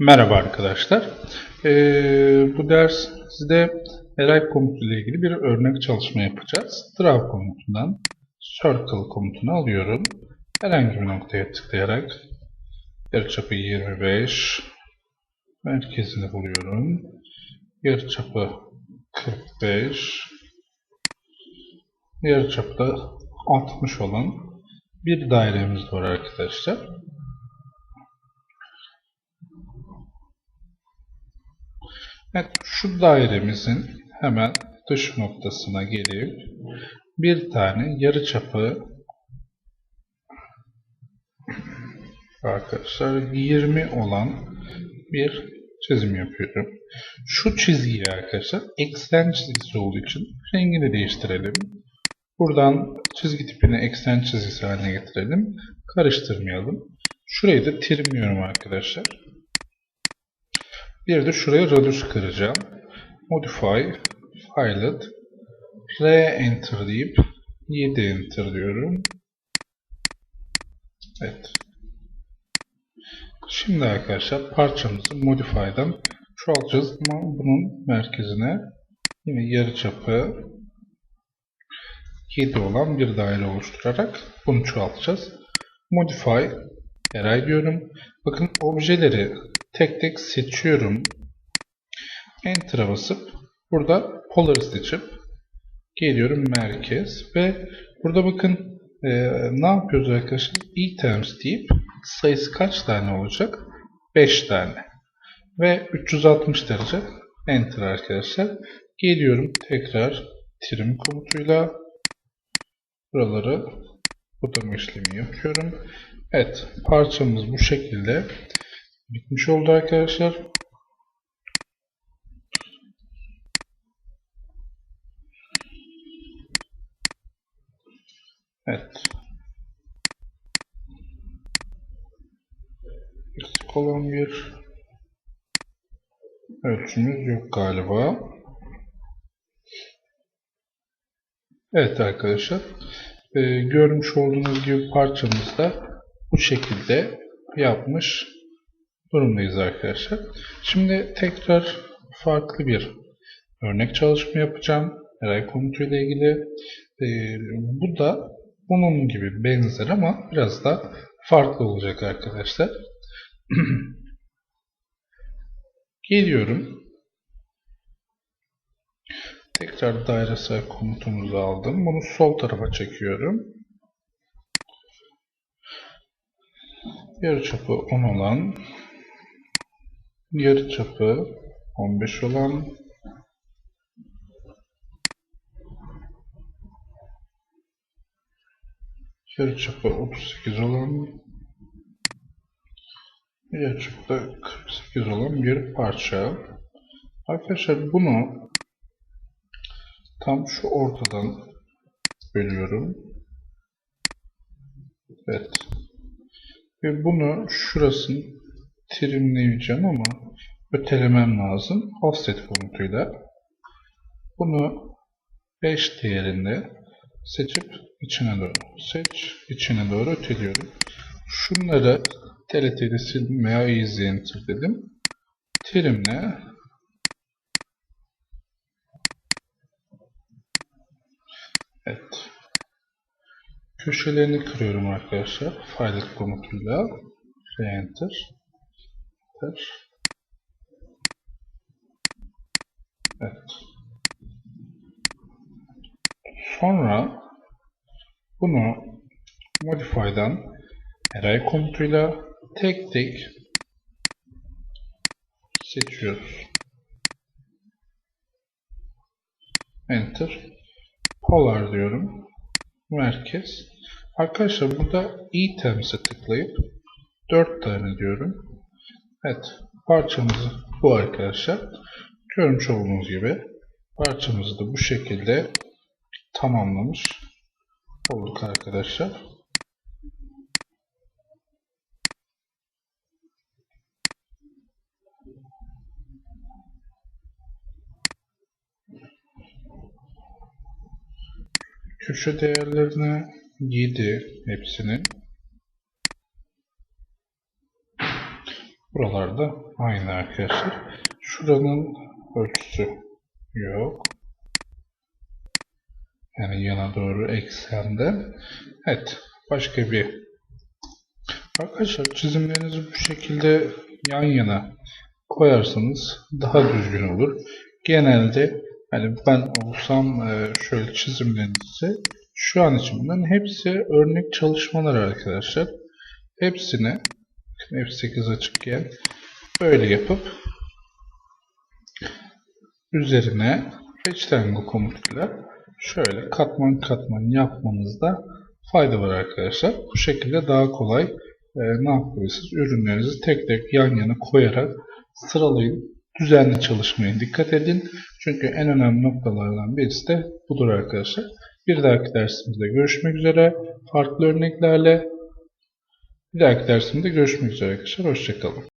Merhaba arkadaşlar. Ee, bu dersimizde array komutu ile ilgili bir örnek çalışma yapacağız. Draw komutundan circle komutunu alıyorum. Herhangi bir noktaya tıklayarak yarıçapı 25 merkezini buluyorum. Yarıçapı 45 yarıçapı da 60 olan bir dairemiz var arkadaşlar. Evet, şu dairemizin hemen dış noktasına gelip bir tane yarıçapı arkadaşlar 20 olan bir çizim yapıyorum. Şu çizgiyi arkadaşlar eksen çizgisi olduğu için rengini değiştirelim. Buradan çizgi tipini eksen çizgisi haline getirelim. Karıştırmayalım. Şurayı da trimliyorum arkadaşlar. Bir de şuraya radius kıracağım. Modify, Pilot, R Enter deyip 7 Enter diyorum. Evet. Şimdi arkadaşlar parçamızı Modify'dan çoğaltacağız ama bunun merkezine yine yarıçapı 7 olan bir daire oluşturarak bunu çoğaltacağız. Modify, Array diyorum. Bakın objeleri tek tek seçiyorum. Enter'a basıp burada Polar'ı seçip geliyorum merkez ve burada bakın e, ne yapıyoruz arkadaşlar? items deyip sayısı kaç tane olacak? 5 tane. Ve 360 derece enter arkadaşlar. Geliyorum tekrar trim komutuyla buraları budama işlemi yapıyorum. Evet parçamız bu şekilde bitmiş oldu arkadaşlar. Evet. Eksik olan bir ölçümüz yok galiba. Evet arkadaşlar. Ee, görmüş olduğunuz gibi parçamızda bu şekilde yapmış durumdayız arkadaşlar. Şimdi tekrar farklı bir örnek çalışma yapacağım. Array komutu ile ilgili. Ee, bu da bunun gibi benzer ama biraz da farklı olacak arkadaşlar. Geliyorum. Tekrar dairesel komutumuzu aldım. Bunu sol tarafa çekiyorum. Yarıçapı 10 olan yarıçapı 15 olan yarıçapı 38 olan yarıçapı da 48 olan bir parça. Arkadaşlar bunu tam şu ortadan bölüyorum. Evet. Ve bunu şurasını trimleyeceğim ama ötelemem lazım. Offset komutuyla. Bunu 5 değerinde seçip içine doğru seç, içine doğru öteliyorum. Şunları TRT'de sildim veya easy enter dedim. Trimle Evet. Köşelerini kırıyorum arkadaşlar. File komutuyla. Enter. Enter. Evet. Sonra bunu Modify'dan array komutuyla tek tek seçiyoruz. Enter. Polar diyorum. Merkez. Arkadaşlar burada items'e tıklayıp 4 tane diyorum. Evet. Parçamızı bu arkadaşlar. Görmüş olduğunuz gibi parçamızı da bu şekilde tamamlamış olduk arkadaşlar. Köşe değerlerine 7 hepsinin. Buralarda aynı arkadaşlar. Şuranın ölçüsü yok. Yani yana doğru eksende. Evet. Başka bir Arkadaşlar çizimlerinizi bu şekilde yan yana koyarsanız daha düzgün olur. Genelde hani ben olsam e, şöyle çizimlerinizi şu an için bunların hepsi örnek çalışmalar arkadaşlar. Hepsini F8 açıkken böyle yapıp üzerine rectangle komutuyla şöyle katman katman yapmanızda fayda var arkadaşlar. Bu şekilde daha kolay e, ne yapabilirsiniz? Ürünlerinizi tek tek yan yana koyarak sıralayın. Düzenli çalışmaya dikkat edin. Çünkü en önemli noktalardan birisi de budur arkadaşlar. Bir dahaki dersimizde görüşmek üzere. Farklı örneklerle bir dahaki dersimde görüşmek üzere arkadaşlar. Hoşçakalın.